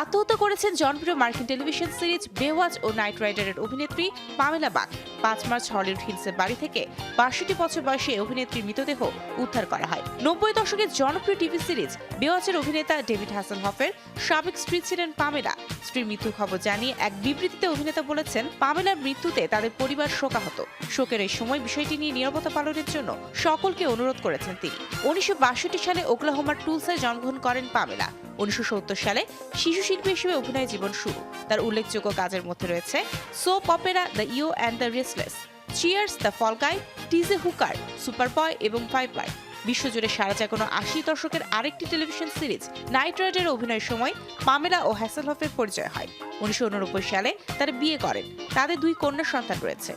আত্মহত্যা করেছেন জনপ্রিয় মার্কিন টেলিভিশন সিরিজ বেওয়াচ ও নাইট রাইডারের অভিনেত্রী পামেলা বাক পাঁচ মার্চ হলিউড হিলসের বাড়ি থেকে বাষট্টি বছর বয়সী অভিনেত্রীর মৃতদেহ উদ্ধার করা হয়। নব্বই দশকের জনপ্রিয় টিভি সিরিজ বেওয়াচের অভিনেতা ডেভিড হাসান হফের সাবেক স্ত্রী ছিলেন পামেলা। স্ত্রীর মৃত্যু খবর জানিয়ে এক বিবৃতিতে অভিনেতা বলেছেন, পামেলার মৃত্যুতে তাদের পরিবার শোকাহত। শোকের এই সময় বিষয়টি নিয়ে নিরাপত্তা পালনের জন্য সকলকে অনুরোধ করেছেন তিনি। উনিশশো বাষট্টি সালে ওকলাহোমার টুলসায় জন্মগ্রহণ করেন পামেলা। উনিশশো সত্তর সালে শিশু শিল্পী হিসেবে অভিনয় জীবন শুরু। তার উল্লেখযোগ্য কাজের মধ্যে রয়েছে সোপ অপেরা দ্য ইও and the restless, cheers the fall guy TJ Hooker, super boy এবং পাইপার বিশ্বজুড়ে সারা জাগানো আশি দশকের আরেকটি টেলিভিশন সিরিজ নাইট রাইডারের অভিনয়ের সময় পামেলা ও হ্যাসেলহফের পরিচয় হয়। উনিশশো সালে তারা বিয়ে করেন। তাদের দুই কন্যা সন্তান রয়েছে।